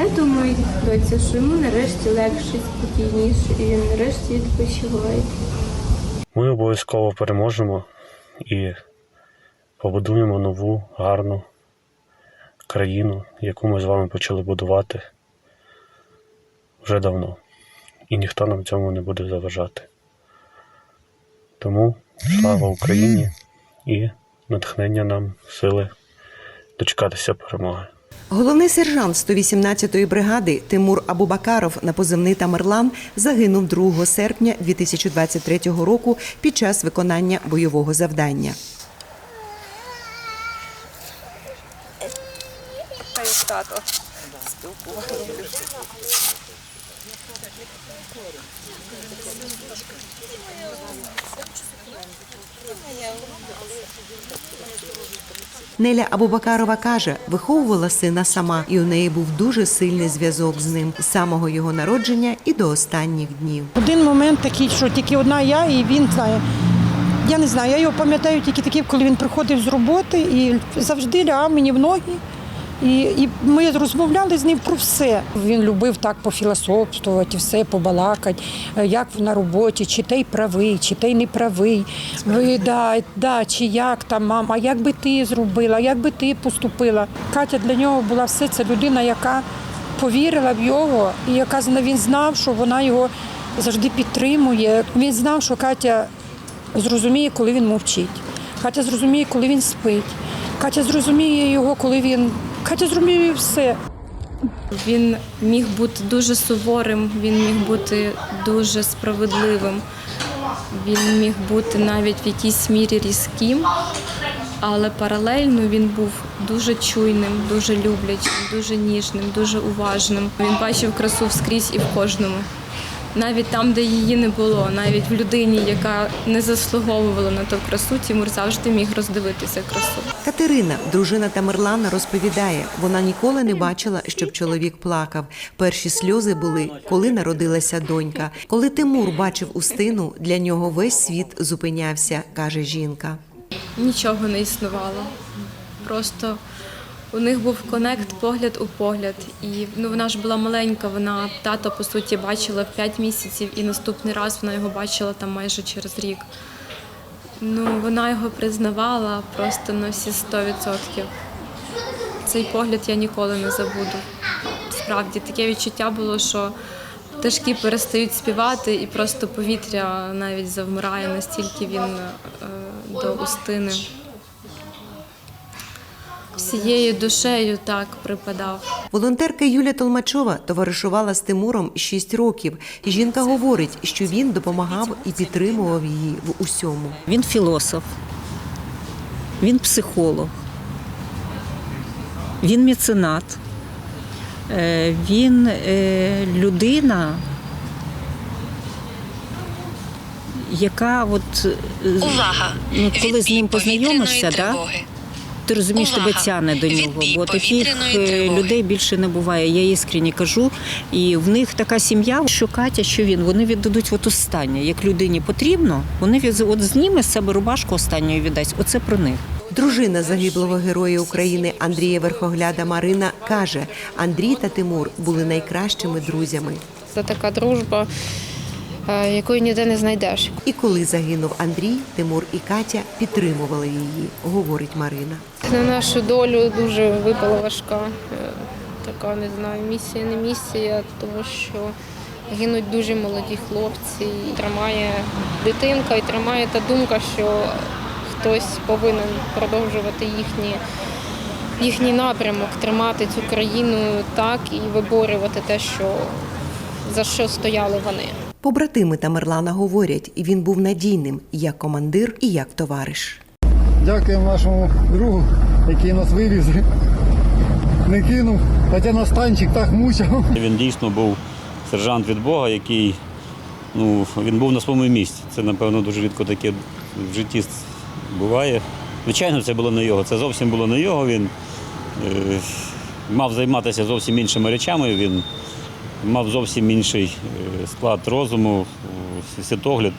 Я думаю, доця, що йому нарешті легше, спокійніше, і він нарешті відпочиває. Ми обов'язково переможемо і побудуємо нову гарну країну, яку ми з вами почали будувати вже давно. І ніхто нам цьому не буде заважати. Тому слава Україні і натхнення нам, сили дочекатися перемоги. Головний сержант 118-ї бригади Тимур Абубакаров на позивний Тамерлан загинув 2 серпня 2023 року під час виконання бойового завдання. Неля Абубакарова каже, виховувала сина сама, і у неї був дуже сильний зв'язок з ним з самого його народження і до останніх днів. Один момент такий, що тільки одна я, і він знає. Я не знаю, я його пам'ятаю тільки такий, коли він приходив з роботи і завжди лягав мені в ноги. І, і ми розмовляли з ним про все. Він любив так пофілософствувати, все побалакати, е, як на роботі, чи той правий, чи той не правий. Ви, да, да, чи як там мама, як би ти зробила, як би ти поступила. Катя для нього була все це людина, яка повірила в його, і яка він знав, що вона його завжди підтримує. Він знав, що Катя зрозуміє, коли він мовчить. Катя зрозуміє, коли він спить. Катя зрозуміє його, коли він. Катя зрозуміє все. Він міг бути дуже суворим, він міг бути дуже справедливим, він міг бути навіть в якійсь мірі різким, але паралельно він був дуже чуйним, дуже люблячим, дуже ніжним, дуже уважним. Він бачив красу вскрізь і в кожному. Навіть там, де її не було, навіть в людині, яка не заслуговувала на ту красу, Тимур завжди міг роздивитися красу. Катерина, дружина Тамерлана, розповідає, вона ніколи не бачила, щоб чоловік плакав. Перші сльози були, коли народилася донька. Коли Тимур бачив Устину, для нього весь світ зупинявся, каже жінка. Нічого не існувало. Просто у них був конект погляд у погляд. І ну вона ж була маленька, вона тата по суті бачила в 5 місяців, і наступний раз вона його бачила там майже через рік. Ну, вона його признавала просто на всі 100%. Цей погляд я ніколи не забуду. Справді таке відчуття було, що пташки перестають співати, і просто повітря навіть завмирає, настільки він е, до устини. Всією душею так припадав. Волонтерка Юля Толмачова товаришувала з Тимуром 6 років. Жінка говорить, що він допомагав і підтримував її в усьому. Він філософ, він психолог, він меценат, е, він е, людина, яка от е, Увага! ну, коли з ним познайомишся, да, тривоги. Ти розумієш, тебе тяне до нього. Відбій Бо таких е, тривоги. людей більше не буває. Я іскренні кажу. І в них така сім'я, що Катя, що він, вони віддадуть от останнє. Як людині потрібно, вони від- от зніме з себе рубашку останньою віддасть. Оце про них. Дружина загиблого героя України Андрія Верхогляда Марина каже: Андрій та Тимур були найкращими друзями. Це така дружба, якої ніде не знайдеш. І коли загинув Андрій, Тимур і Катя підтримували її, говорить Марина. На нашу долю дуже випала важка. е, Така не знаю, місія, не місія, тому що гинуть дуже молоді хлопці. І тримає дитинка, і тримає та думка, що хтось повинен продовжувати їхні. Їхній напрямок тримати цю країну так і виборювати те, що за що стояли вони. Побратими Тамерлана говорять, він був надійним як командир і як товариш. Дякуємо нашому другу, який нас вивіз, не кинув, хоча нас танчик так мучив. Він дійсно був сержант від Бога, який ну, він був на своєму місці. Це, напевно, дуже рідко таке в житті буває. Звичайно, це було не його. Це зовсім було не його. Він е, мав займатися зовсім іншими речами. Він мав зовсім інший е, склад розуму, е, світогляд.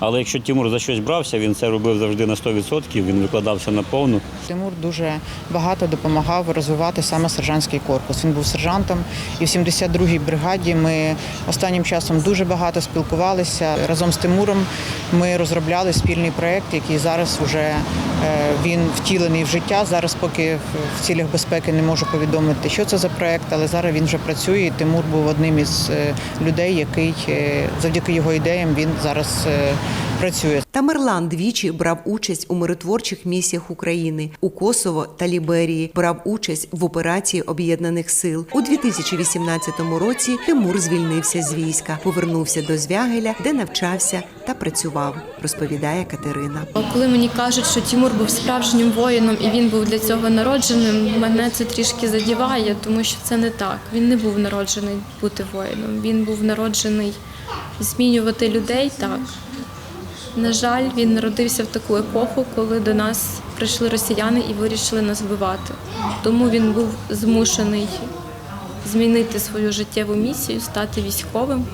Але якщо Тимур за щось брався, він це робив завжди на 100%, він викладався на повну. Тимур дуже багато допомагав розвивати саме сержантський корпус. Він був сержантом, і в 72-й бригаді ми останнім часом дуже багато спілкувалися. Разом з Тимуром ми розробляли спільний проєкт, який зараз вже е, він втілений в життя. Зараз, поки в- цілях безпеки не можу повідомити, що це за проєкт, але зараз він вже працює. Тимур був одним із е, людей, який е, завдяки його ідеям він зараз працює. Тамерлан двічі брав участь у миротворчих місіях України у Косово та Ліберії. Брав участь в операції Об'єднаних Сил у 2018 році. Тимур звільнився з війська, повернувся до Звягеля, де навчався та працював. Розповідає Катерина. Коли мені кажуть, що Тимур був справжнім воїном і він був для цього народженим, мене це трішки задіває, тому що це не так. Він не був народжений бути воїном. Він був народжений змінювати людей так. На жаль, він народився в таку епоху, коли до нас прийшли росіяни і вирішили нас вбивати. Тому він був змушений змінити свою життєву місію, стати військовим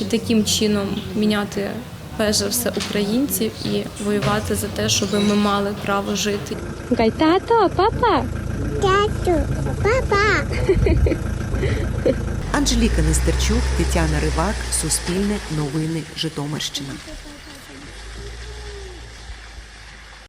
і таким чином міняти перш за все українців і воювати за те, щоб ми мали право жити. Гай, тато, папа. Анжеліка Нестерчук, Тетяна Ривак, Суспільне новини, Житомирщина.